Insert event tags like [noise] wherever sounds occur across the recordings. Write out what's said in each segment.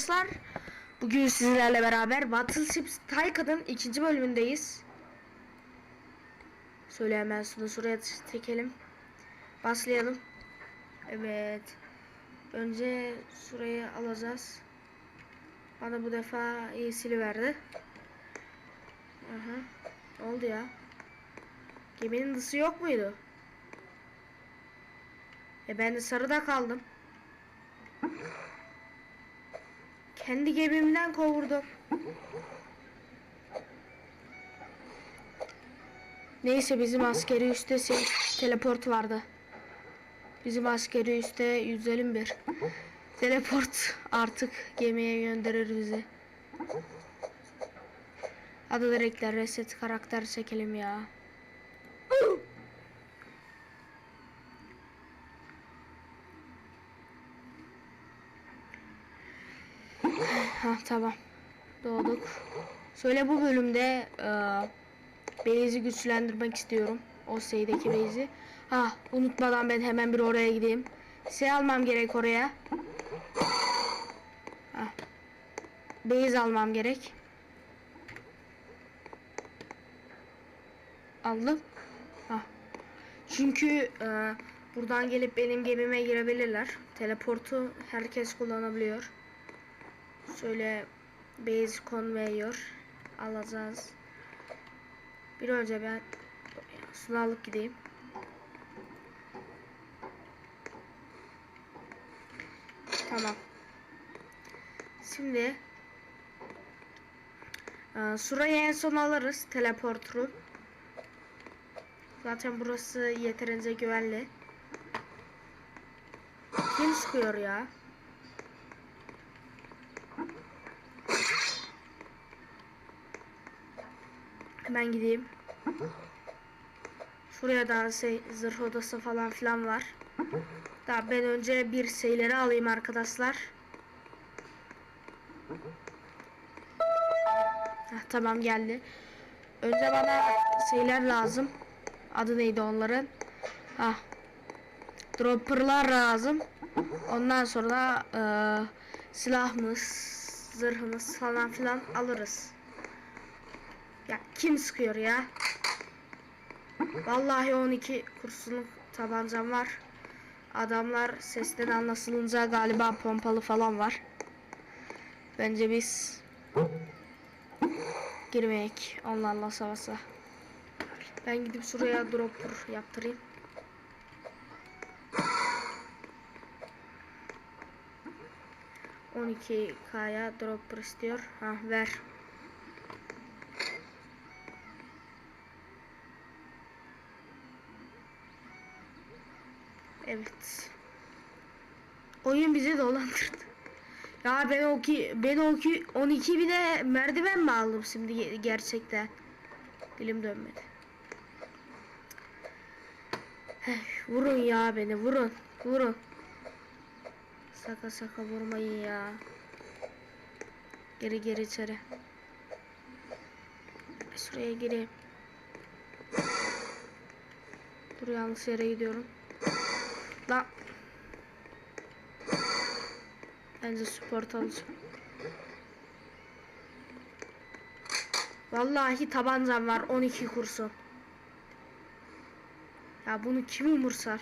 Arkadaşlar. Bugün sizlerle beraber Battleship Taika'nın ikinci bölümündeyiz. Söyle hemen şunu şuraya çekelim. Başlayalım. Evet. Önce şurayı alacağız. Bana bu defa iyisini verdi. Aha. Ne oldu ya? Geminin dışı yok muydu? E ben de sarıda kaldım. Kendi gemimden kovurdum. Neyse bizim askeri üste teleport vardı. Bizim askeri üste 151. Teleport artık gemiye gönderir bizi. Hadi direktler reset karakter çekelim ya. Ha tamam. Doğduk. Söyle bu bölümde e, Beyazı güçlendirmek istiyorum. O şeydeki Beyazı. Ha unutmadan ben hemen bir oraya gideyim. Şey almam gerek oraya. Ha. Beyaz almam gerek. Aldım. Ha. Çünkü e, buradan gelip benim gemime girebilirler. Teleportu herkes kullanabiliyor. Şöyle base conveyor alacağız. Bir önce ben şunu alıp gideyim. Tamam. Şimdi e, şurayı en son alırız teleporturu. Zaten burası yeterince güvenli. Kim sıkıyor ya? Hemen gideyim. Şuraya da şey, zırh odası falan filan var. Daha ben önce bir şeyleri alayım arkadaşlar. Heh, tamam geldi. Önce bana şeyler lazım. Adı neydi onların? Ha. Dropper'lar lazım. Ondan sonra e, silahımız, zırhımız falan filan alırız. Ya kim sıkıyor ya? Vallahi 12 kurşunluk tabancam var. Adamlar sesten anlaşılınca galiba pompalı falan var. Bence biz girmeyek onlarla savaşa. Ben gidip şuraya dropper yaptırayım. On iki K'ya dropper istiyor. Ha ver. Evet. Oyun bizi dolandırdı. Ya ben o ki ben o ki 12 bine merdiven mi aldım şimdi ge- gerçekten? Dilim dönmedi. Heh, vurun ya beni vurun. Vurun. Saka saka vurmayın ya. Geri geri içeri. Şuraya gireyim. Dur yanlış yere gidiyorum. Lan. Bence support alacağım. Vallahi tabancam var 12 kurşun. Ya bunu kim umursar?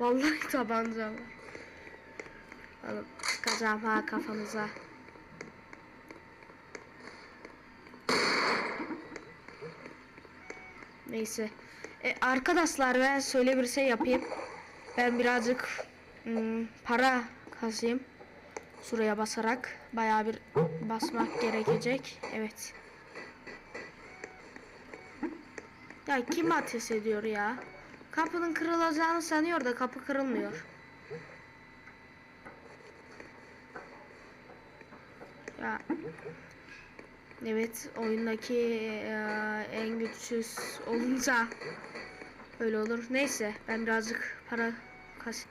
Vallahi [laughs] tabancam var. Oğlum sıkacağım ha kafanıza. Neyse. E, arkadaşlar ben söyle bir şey yapayım. Ben birazcık hmm, para kasayım. Şuraya basarak bayağı bir basmak gerekecek. Evet. Ya kim ateş ediyor ya? Kapının kırılacağını sanıyor da kapı kırılmıyor. Ya Evet oyundaki e, en güçsüz olunca öyle olur. Neyse ben birazcık para kas.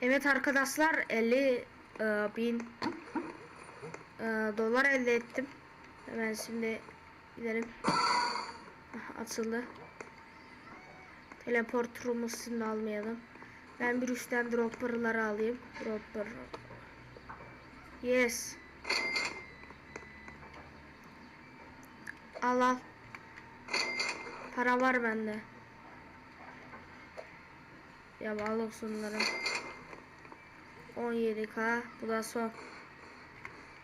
Evet arkadaşlar 50 e, bin e, dolar elde ettim. Hemen şimdi gidelim. Ah, Açıldı. Teleporter'ımızı şimdi almayalım. Ben bir üstten dropper'ları alayım. Dropper Yes. Al al. Para var bende. Ya al olsunları. 17k. Bu da son.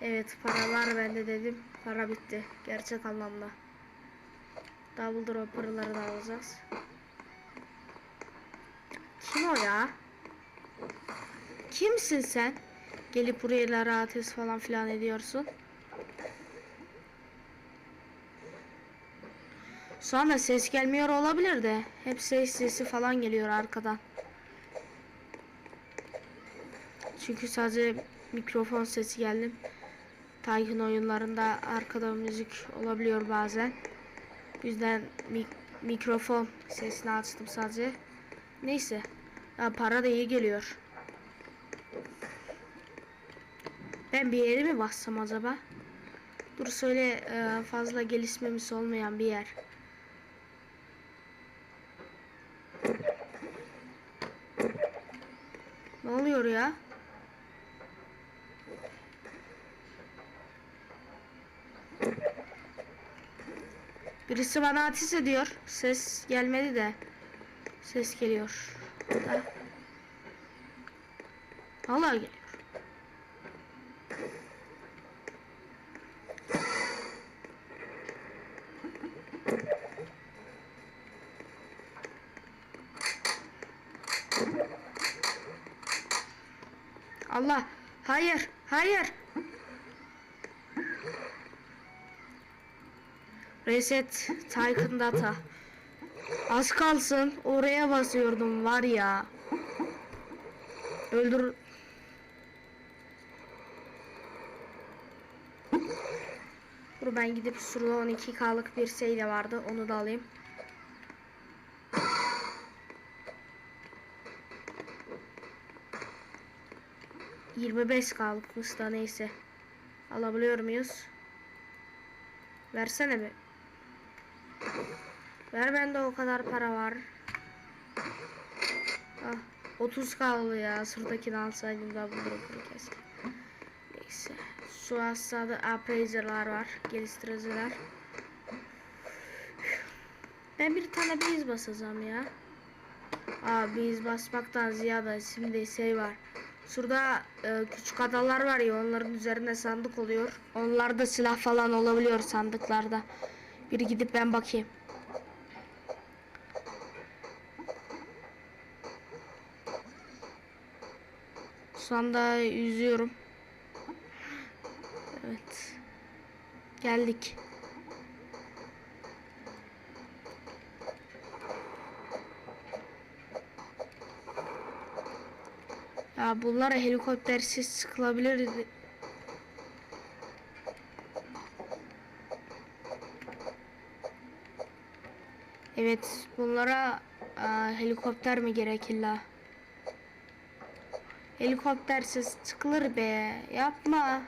Evet para var bende dedim. Para bitti. Gerçek anlamda. Double dropper'ları da alacağız. Kim o ya? Kimsin sen? Gelip buraya rahatız falan filan ediyorsun. Sonra ses gelmiyor olabilir de. Hep ses sesi falan geliyor arkadan. Çünkü sadece mikrofon sesi geldi. Tycoon oyunlarında arkada müzik olabiliyor bazen. Yüzden mik- mikrofon sesini açtım sadece. Neyse. Ya para da iyi geliyor. Ben bir yere mi bassam acaba? Dur söyle e, fazla gelişmemiş olmayan bir yer. Oluyor ya? Birisi bana ateş ediyor. Ses gelmedi de. Ses geliyor. Da. Vallahi geliyor. Allah. Hayır. Hayır. Reset Tycoon Data. Az kalsın oraya basıyordum var ya. Öldür. Dur ben gidip şurada 12K'lık bir şey de vardı. Onu da alayım. Yirmi beş K'lıkmış da neyse. Alabiliyor muyuz? Versene bir. Ver bende o kadar para var. Ah, 30 kaldı ya. Şuradakini alsaydım da bunu kesin. Neyse. Şu aşağıda appraiser'lar var. Geliştiriciler. Ben bir tane biz basacağım ya. Aa biz basmaktan ziyade şimdi şey var. Şurada e, küçük adalar var ya onların üzerinde sandık oluyor. Onlarda silah falan olabiliyor sandıklarda. Bir gidip ben bakayım. Şu anda yüzüyorum. Evet. Geldik. Ya bunlara helikoptersiz sıkılabilir. Evet, bunlara aa, helikopter mi gerek illa? Helikoptersiz çıkılır be. Yapma.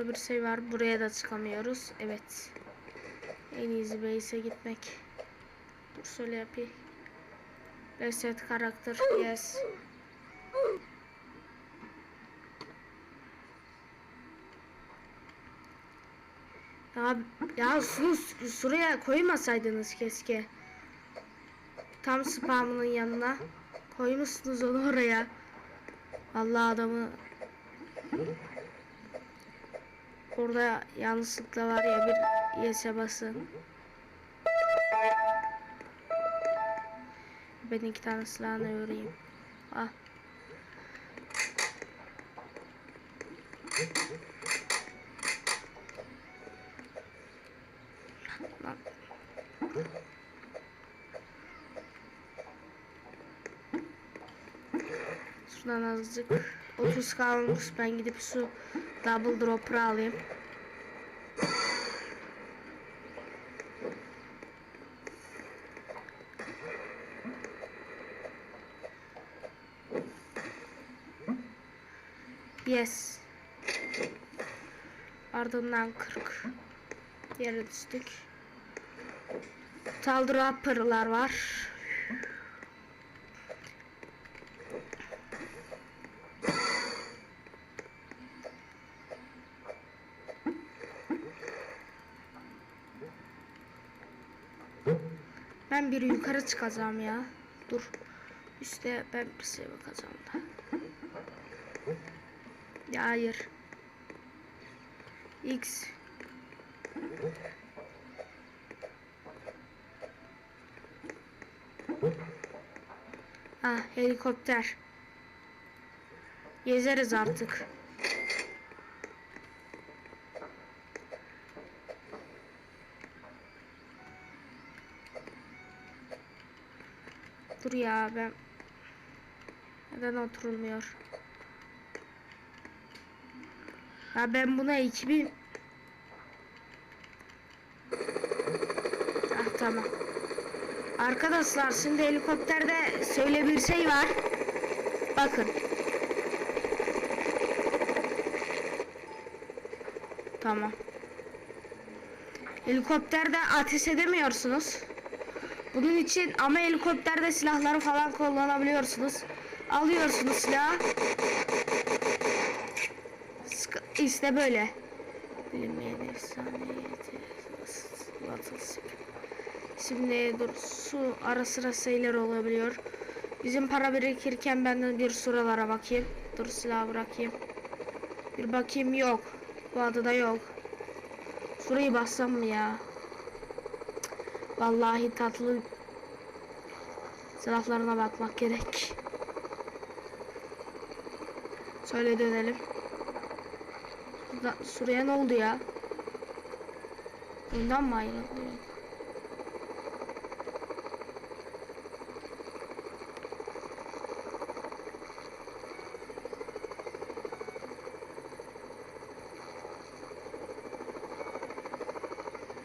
Burada bir şey var. Buraya da çıkamıyoruz. Evet. En easy base'e gitmek. Dur şöyle yapayım. Reset karakter. Yes. Ya, ya şunu şuraya koymasaydınız keşke. Tam spamının yanına. Koymuşsunuz onu oraya. Vallahi adamı Orada yanlışlıkla var ya bir yese basın. Ben iki tane silahını öreyim. Ah. Lan. Şuradan azıcık 30 kalmış ben gidip şu double dropper'ı alayım. Yes. Ardından 40. Yere düştük. Taldıra pırlar var. Ben bir yukarı çıkacağım ya. Dur. Üste ben bir şey bakacağım da. Ya hayır. X. Ah helikopter. Gezeriz artık. Dur ya ben neden oturulmuyor? Ya ben buna 2000 Ah tamam. Arkadaşlar şimdi helikopterde şöyle bir şey var. Bakın. Tamam. Helikopterde ateş edemiyorsunuz. Bunun için ama helikopterde silahları falan kullanabiliyorsunuz. Alıyorsunuz silahı. İşte böyle. Bilinmeyen. Batılsın. Şimdi dur su ara sıra sayılar olabiliyor. Bizim para birikirken ben de bir sıralara bakayım. Dur silah bırakayım. Bir bakayım yok. Bu adada yok. Şurayı bassam mı ya? Vallahi tatlı silahlarına bakmak gerek. Şöyle dönelim. Şurada, şuraya ne oldu ya? Bundan mı ayrıldı?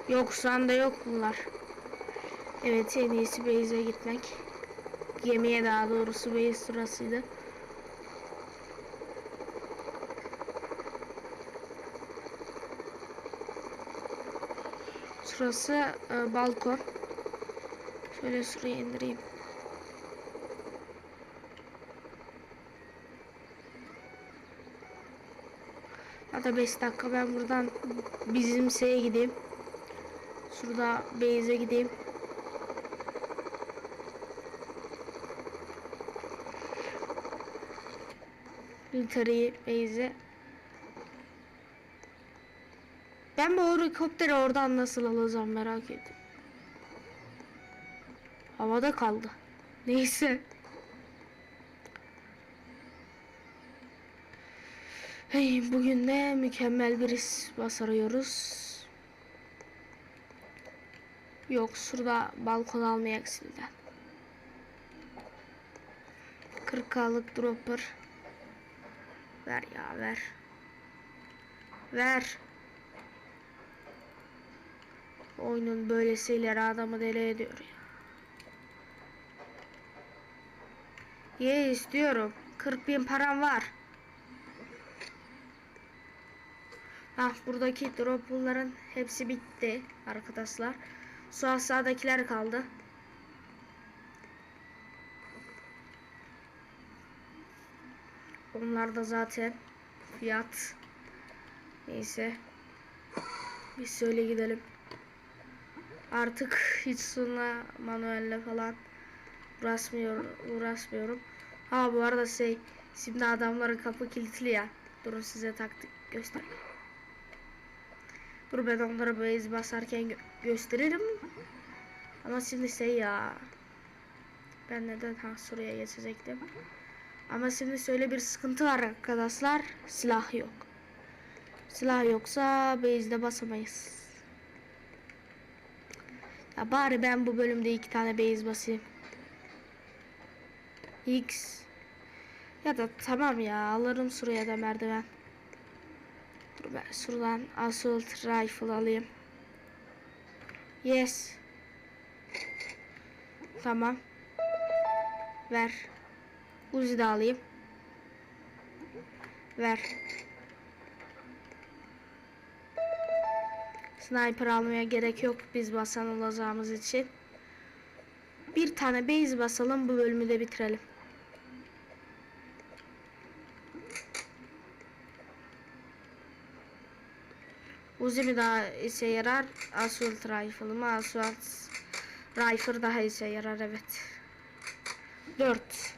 Yok. Yok şu anda yok bunlar. Evet en iyisi base'e gitmek. Gemiye daha doğrusu base sırasıydı. Şurası e, balkon. Şöyle şuraya indireyim. Da 5 dakika ben buradan bizim şeye gideyim. Şurada base'e gideyim. Military base'e. Ben bu helikopteri oradan nasıl alacağım merak ettim. Havada kaldı. Neyse. Hey, bugün de mükemmel bir iş başarıyoruz. Yok şurada balkon almaya eksilden. 40k'lık dropper. Ver ya ver. Ver. Oyunun böyle şeyleri adamı deli ediyor ya. Ye istiyorum. 40 bin param var. Ah buradaki dropperların hepsi bitti arkadaşlar. Su aşağıdakiler kaldı. Onlar da zaten fiyat. Neyse. Biz şöyle gidelim. Artık hiç sonra manuelle falan uğraşmıyor, uğraşmıyorum. Ha bu arada şey şimdi adamların kapı kilitli ya. Durun size taktik göstereyim. Dur ben onlara base basarken gö- gösteririm. Ama şimdi şey ya. Ben neden ha şuraya geçecektim. Ama şimdi şöyle bir sıkıntı var arkadaşlar. Silah yok. Silah yoksa base'de basamayız. Ya bari ben bu bölümde iki tane base basayım. X. Ya da tamam ya alırım şuraya da merdiven. Dur ben şuradan assault rifle alayım. Yes. Tamam. Ver. Uzi de alayım. Ver. Sniper almaya gerek yok biz basan olacağımız için. Bir tane base basalım bu bölümü de bitirelim. Uzi mi daha işe yarar? Assault Rifle mı? Assault Rifle daha işe yarar evet. 4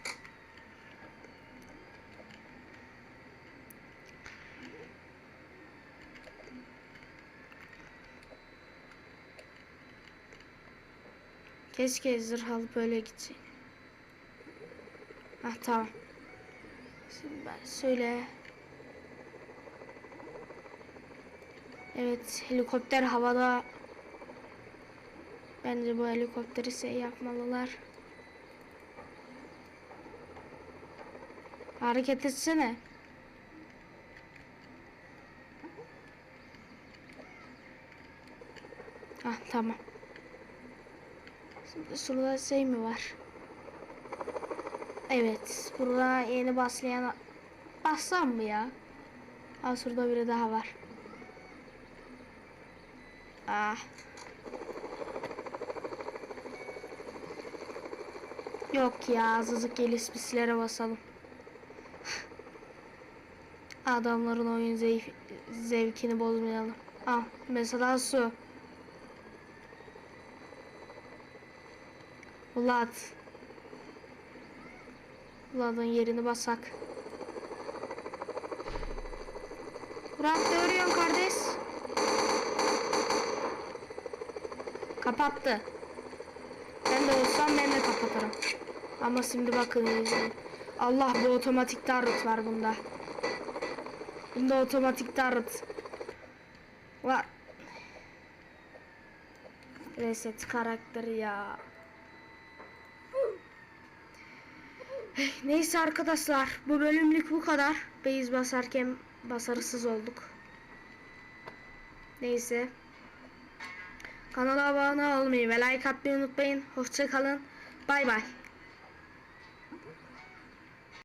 Keşke zırh alıp böyle gitsin. Ah tamam. Şimdi ben söyle. Evet helikopter havada. Bence bu helikopteri şey yapmalılar. Hareket etsene. Ah tamam. Şurada şey mi var? Evet. Burada yeni başlayan... Bassam mı ya? Aa şurada biri daha var. Ah. Yok ya azıcık gelis bislere basalım. Adamların oyun zevk, zevkini bozmayalım. Ah mesela su. Vlad. Vlad'ın yerini basak. Murat ne örüyorsun kardeş? Kapattı. Ben de olsam ben de kapatırım. Ama şimdi bakın. Allah bu otomatik tarot var bunda. Bunda otomatik tarot. Var. Reset karakteri ya. Neyse arkadaşlar bu bölümlük bu kadar. Base basarken başarısız olduk. Neyse. Kanala abone olmayı ve like atmayı unutmayın. Hoşçakalın. Bay bay.